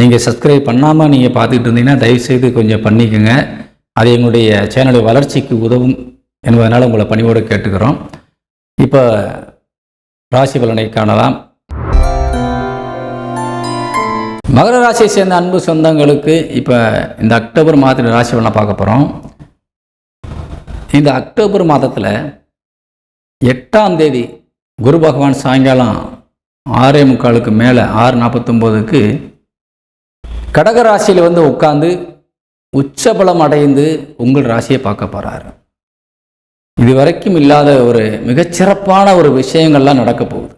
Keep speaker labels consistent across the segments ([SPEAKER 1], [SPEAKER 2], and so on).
[SPEAKER 1] நீங்கள் சப்ஸ்கிரைப் பண்ணாமல் நீங்கள் பார்த்துக்கிட்டு இருந்தீங்கன்னா தயவுசெய்து கொஞ்சம் பண்ணிக்கோங்க. அது எங்களுடைய சேனலுடைய வளர்ச்சிக்கு உதவும் என்பதனால் உங்களை பணிவோடு கேட்டுக்கிறோம். இப்போ ராசி பலனை காணலாம். மகர ராசியை சேர்ந்த அன்பு சொந்தங்களுக்கு இப்போ இந்த அக்டோபர் மாதத்தில் ராசி பலனை பார்க்க போகிறோம் இந்த அக்டோபர் மாதத்தில் எட்டாம் தேதி குரு பகவான் சாயங்காலம் ஆறே முக்காலுக்கு மேலே ஆறு நாற்பத்தொம்போதுக்கு கடக ராசியில் வந்து உட்காந்து உச்சபலம் அடைந்து உங்கள் ராசியை பார்க்க போகிறாரு இது வரைக்கும் இல்லாத ஒரு மிகச்சிறப்பான ஒரு விஷயங்கள்லாம் நடக்க போகுது.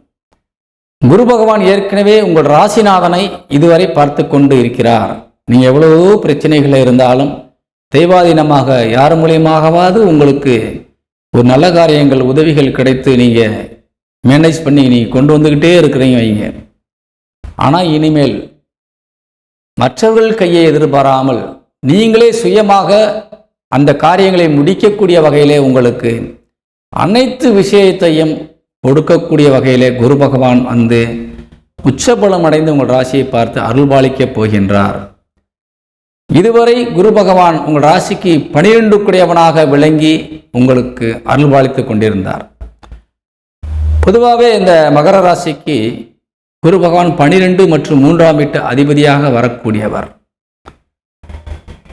[SPEAKER 1] குரு பகவான் ஏற்கனவே உங்கள் ராசிநாதனை இதுவரை பார்த்து கொண்டு இருக்கிறார். நீங்கள் எவ்வளவோ பிரச்சனைகள் இருந்தாலும் தெய்வாதீனமாக யார் மூலியமாகவாவது உங்களுக்கு ஒரு நல்ல காரியங்கள் உதவிகள் கிடைத்து நீங்கள் மேனேஜ் பண்ணி நீங்கள் கொண்டு வந்துக்கிட்டே இருக்கிறீங்க வைங்க. ஆனால் இனிமேல் மற்றவர்கள் கையை எதிர்பாராமல் நீங்களே சுயமாக அந்த காரியங்களை முடிக்கக்கூடிய வகையிலே உங்களுக்கு அனைத்து விஷயத்தையும் கொடுக்கக்கூடிய வகையிலே குரு பகவான் வந்து உச்சபலம் அடைந்து உங்கள் ராசியை பார்த்து அருள்பாலிக்கப் போகின்றார். இதுவரை குரு பகவான் உங்கள் ராசிக்கு பனிரெண்டுக்குடையவனாக விளங்கி உங்களுக்கு அருள்பாலித்து கொண்டிருந்தார். பொதுவாகவே இந்த மகர ராசிக்கு குரு பகவான் பனிரெண்டு மற்றும் மூன்றாம் வீட்டு அதிபதியாக வரக்கூடியவர்.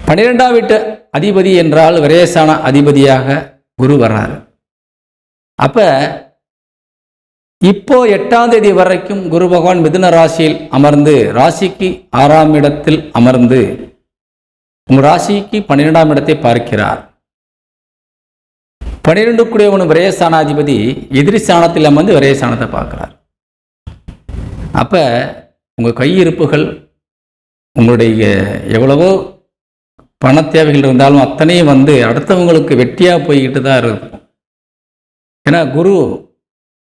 [SPEAKER 1] பனிரெண்டாம் வீட்டு அதிபதி என்றால் விரேசான அதிபதியாக குரு வர்றாரு. அப்ப இப்போ எட்டாம் தேதி வரைக்கும் குரு பகவான் மிதுன ராசியில் அமர்ந்து ராசிக்கு ஆறாம் இடத்தில் அமர்ந்து உங்கள் ராசிக்கு பன்னிரெண்டாம் இடத்தை பார்க்கிறார். பன்னிரெண்டுக்குடையவனு விரயஸ்தானாதிபதி எதிரி ஸ்தானத்தில் அமர்ந்து விரயஸ்தானத்தை பார்க்கிறார். அப்போ உங்கள் கையிருப்புகள் உங்களுடைய எவ்வளவோ பண தேவைகள் இருந்தாலும் அத்தனையும் வந்து அடுத்தவங்களுக்கு வெட்டியாக போய்கிட்டு தான் இருக்கும். ஏன்னா குரு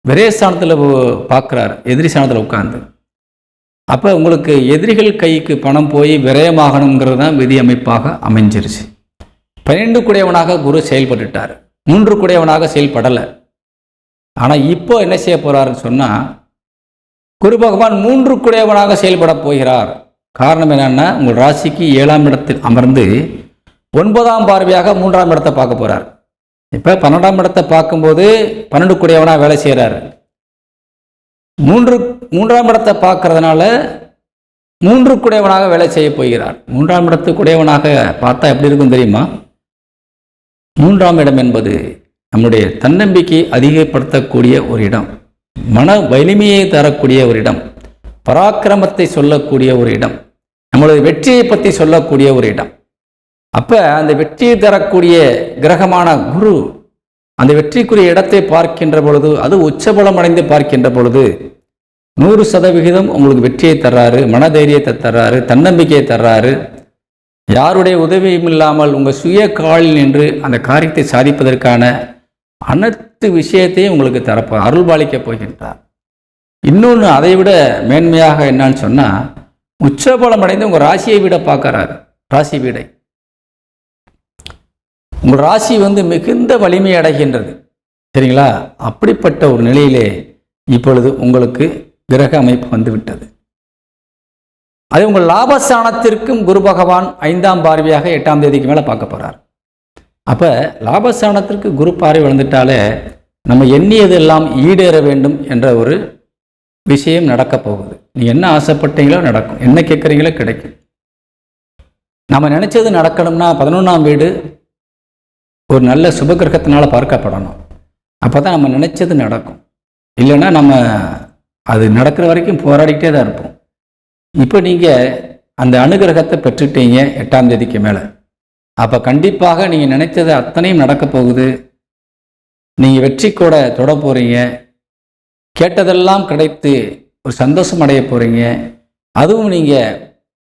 [SPEAKER 1] விரயஸ்தானத்தில் பார்க்குறாரு எதிரி ஸ்தானத்தில் உட்காந்து அப்போ உங்களுக்கு எதிரிகள் கைக்கு பணம் போய் விரயமாகணுங்கிறது தான் விதி அமைப்பாக அமைஞ்சிருச்சு. பன்னெண்டு குடையவனாக குரு செயல்பட்டுட்டார். மூன்று குடையவனாக செயல்படலை. ஆனால் இப்போ என்ன செய்ய போகிறாருன்னு சொன்னால் குரு பகவான் மூன்று குடையவனாக செயல்பட போகிறார். காரணம் என்னன்னா உங்கள் ராசிக்கு ஏழாம் இடத்தில் அமர்ந்து ஒன்பதாம் பார்வையாக மூன்றாம் இடத்தை பார்க்க போகிறார் இப்போ பன்னெண்டாம் இடத்தை பார்க்கும்போது பன்னெண்டு குடையவனாக வேலை செய்கிறாரு மூன்று மூன்றாம் இடத்தை பார்க்கறதுனால மூன்று குடையவனாக வேலை செய்ய போகிறார். மூன்றாம் இடத்து குடையவனாக பார்த்தா எப்படி இருக்கும் தெரியுமா? மூன்றாம் இடம் என்பது நம்முடைய தன்னம்பிக்கையை அதிகப்படுத்தக்கூடிய ஒரு இடம். மன வலிமையை தரக்கூடிய ஒரு இடம் பராக்கிரமத்தை சொல்லக்கூடிய ஒரு இடம் நம்மளது வெற்றியை பற்றி சொல்லக்கூடிய ஒரு இடம். அப்போ அந்த வெற்றியை தரக்கூடிய கிரகமான குரு அந்த வெற்றிக்குரிய இடத்தை பார்க்கின்ற பொழுது அது உச்சபலம் அடைந்து பார்க்கின்ற பொழுது நூறு சதவிகிதம் உங்களுக்கு வெற்றியை தர்றாரு மனதைரியத்தை தர்றாரு தன்னம்பிக்கையை தர்றாரு. யாருடைய உதவியும் இல்லாமல் உங்கள் சுய காலில் நின்று அந்த காரியத்தை சாதிப்பதற்கான அனைத்து விஷயத்தையும் உங்களுக்கு தரப்போ அருள்பாலிக்கப் போகின்றார். இன்னொன்று அதை விட மேன்மையாக என்னன்னு சொன்னால் உச்சபலம் அடைந்து உங்கள் ராசியை விட பார்க்கறாரு ராசி வீடை. உங்கள் ராசி வந்து மிகுந்த வலிமை அடைகின்றது. சரிங்களா? அப்படிப்பட்ட ஒரு நிலையிலே இப்பொழுது உங்களுக்கு கிரக அமைப்பு வந்து விட்டது அது உங்கள் லாபஸ்தானத்திற்கும் குரு பகவான் ஐந்தாம் பார்வையாக எட்டாம் தேதிக்கு மேலே பார்க்க போகிறார் அப்போ லாபஸ்தானத்திற்கு குரு பார்வை விழுந்துட்டாலே நம்ம எண்ணியதெல்லாம் ஈடேற வேண்டும் என்ற ஒரு விஷயம் நடக்கப் போகுது. நீ என்ன ஆசைப்பட்டீங்களோ நடக்கும். என்ன கேட்குறீங்களோ கிடைக்கும். நம்ம நினச்சது நடக்கணும்னா பதினொன்றாம் வீடு ஒரு நல்ல சுபகிரகத்தினால் பார்க்கப்படணும். அப்போ தான் நம்ம நினச்சது நடக்கும். இல்லைன்னா நம்ம அது நடக்கிற வரைக்கும் போராடிக்கிட்டே தான் இருப்போம். இப்போ நீங்கள் அந்த அனுகிரகத்தை பெற்றுட்டீங்க எட்டாம் தேதிக்கு மேலே. அப்போ கண்டிப்பாக நீங்கள் நினைத்தது அத்தனையும் நடக்க போகுது. நீங்கள் வெற்றி கூட தொட போகிறீங்க கேட்டதெல்லாம் கிடைத்து ஒரு சந்தோஷம் அடைய போகிறீங்க அதுவும் நீங்கள்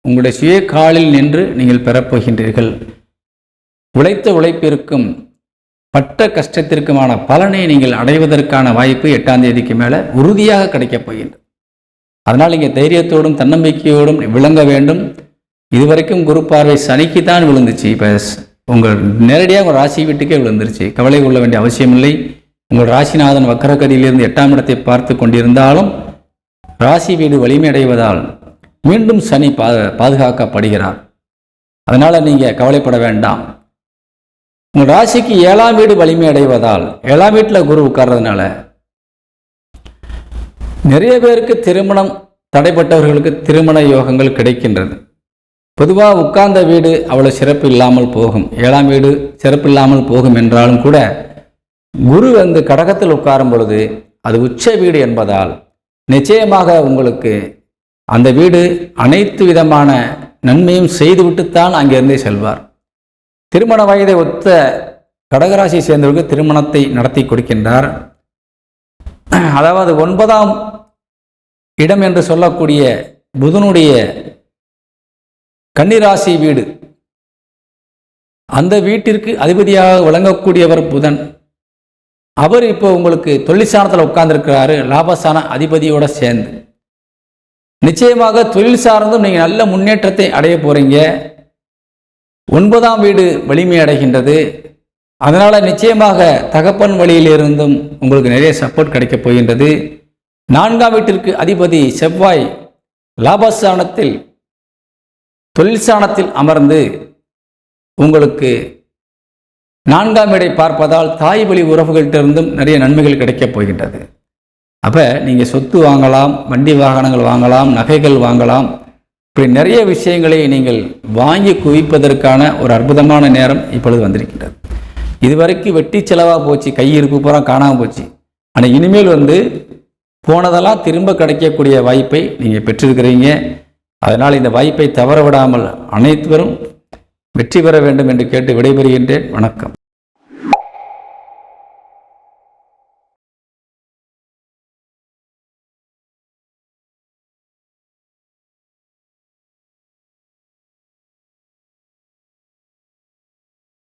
[SPEAKER 1] உங்களுடைய சுய காலில் நின்று நீங்கள் பெறப்போகின்றீர்கள் உழைத்த உழைப்பிற்கும் பட்ட கஷ்டத்திற்குமான பலனை நீங்கள் அடைவதற்கான வாய்ப்பு எட்டாம் தேதிக்கு மேலே உறுதியாக கிடைக்கப் போகின்றது. அதனால் இங்கே தைரியத்தோடும் தன்னம்பிக்கையோடும் விளங்க வேண்டும். இதுவரைக்கும் குரு பார்வை சனிக்கு தான் விழுந்துச்சு. இப்போ உங்கள் நேரடியாக உங்கள் ராசி வீட்டுக்கே விழுந்துருச்சு. கவலை கொள்ள வேண்டிய அவசியமில்லை. உங்கள் ராசிநாதன் வக்கரக்கதியிலிருந்து எட்டாம் இடத்தை பார்த்து கொண்டிருந்தாலும் ராசி வீடு வலிமையடைவதால் மீண்டும் சனி பா பாதுகாக்கப்படுகிறார். அதனால் நீங்கள் கவலைப்பட வேண்டாம். உங்கள் ராசிக்கு ஏழாம் வீடு வலிமை அடைவதால் ஏழாம் வீட்டில் குரு உட்கார்றதுனால நிறைய பேருக்கு திருமணம் தடைப்பட்டவர்களுக்கு திருமண யோகங்கள் கிடைக்கின்றது. பொதுவாக உட்கார்ந்த வீடு அவ்வளோ சிறப்பு இல்லாமல் போகும். ஏழாம் வீடு சிறப்பு இல்லாமல் போகும் என்றாலும் கூட குரு வந்து கடகத்தில் உட்காரும் பொழுது அது உச்ச வீடு என்பதால் நிச்சயமாக உங்களுக்கு அந்த வீடு அனைத்து விதமான நன்மையும் செய்துவிட்டுத்தான் அங்கிருந்தே செல்வார். திருமண வயதை ஒத்த கடகராசியை சேர்ந்தவர்களுக்கு திருமணத்தை நடத்தி கொடுக்கின்றார். அதாவது ஒன்பதாம் இடம் என்று சொல்லக்கூடிய புதனுடைய கன்னிராசி வீடு. அந்த வீட்டிற்கு அதிபதியாக விளங்கக்கூடியவர் புதன். அவர் இப்போ உங்களுக்கு தொழிற்சாரத்தில் உட்கார்ந்துருக்கிறாரு. லாபஸ்தான அதிபதியோட சேர்ந்து. நிச்சயமாக தொழில் சார்ந்தும் நீங்கள் நல்ல முன்னேற்றத்தை அடைய போகிறீங்க ஒன்பதாம் வீடு வலிமை அடைகின்றது. அதனால் நிச்சயமாக தகப்பன் வழியிலிருந்தும் உங்களுக்கு நிறைய சப்போர்ட் கிடைக்கப் போகின்றது. நான்காம் வீட்டிற்கு அதிபதி செவ்வாய். லாபஸ்தானத்தில் தொழில் அமர்ந்து உங்களுக்கு நான்காம் இடை பார்ப்பதால் தாய் வழி உறவுகள்கிட்டிருந்தும் நிறைய நன்மைகள் கிடைக்கப் போகின்றது. அப்போ நீங்கள் சொத்து வாங்கலாம் வண்டி வாகனங்கள் வாங்கலாம் நகைகள் வாங்கலாம். இப்படி நிறைய விஷயங்களை நீங்கள் வாங்கி குவிப்பதற்கான ஒரு அற்புதமான நேரம் இப்பொழுது வந்திருக்கின்றது. இதுவரைக்கும் வெட்டி செலவாக போச்சு கையிருப்பு பூரா காணாமல் போச்சு. ஆனால் இனிமேல் வந்து போனதெல்லாம் திரும்ப கிடைக்கக்கூடிய வாய்ப்பை நீங்கள் பெற்றிருக்கிறீங்க. அதனால் இந்த வாய்ப்பை தவற விடாமல் அனைத்துவரும் வெற்றி பெற வேண்டும் என்று கேட்டு விடைபெறுகின்றேன். வணக்கம்.